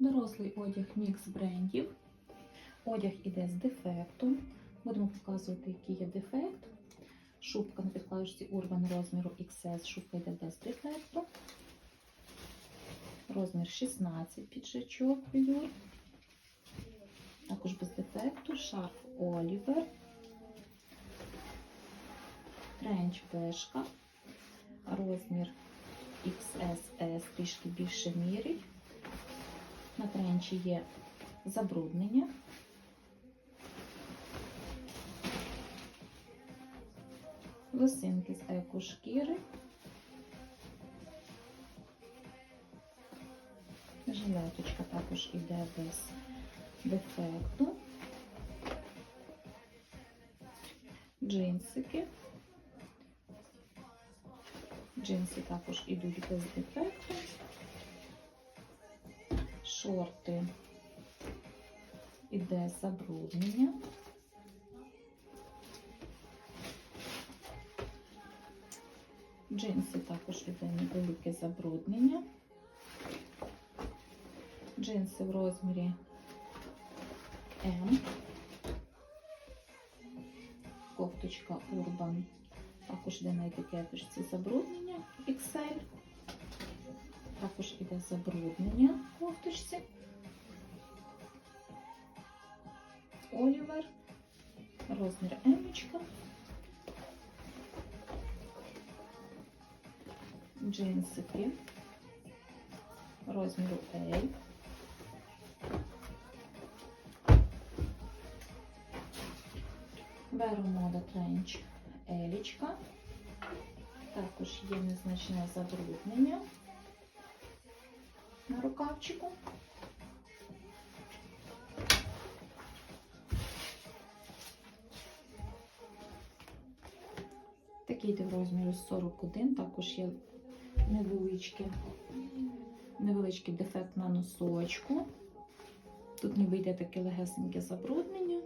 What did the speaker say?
Дорослий одяг мікс брендів. Одяг іде з дефектом. Будемо показувати, який є дефект. Шубка на підкладочці Urban розміру XS. Шубка йде без дефекту. Розмір 16 піджачок велюр. Також без дефекту. Шарф Олівер. Тренч бешка. Розмір XSS трішки більше мірить. На тренчі є забруднення. Лосинки з екошкіри. Жилеточка також іде без дефекту. Джинсики. Джинси також ідуть без дефекту. Шорти іде забруднення. Джинси також іде невелике забруднення. Джинси в розмірі М. Кофточка Urban. Також йде на етикеточці забруднення XL. Іде забруднення в кофточці. Олівер. Розмір Емочка. Джинсики. Розміру L. Беру мода тренч Елічка. Також є незначне забруднення на рукавчику. Такий йде в розмірі 41, також є невеличкий, невеличкий дефект на носочку. Тут ніби йде таке легесеньке забруднення.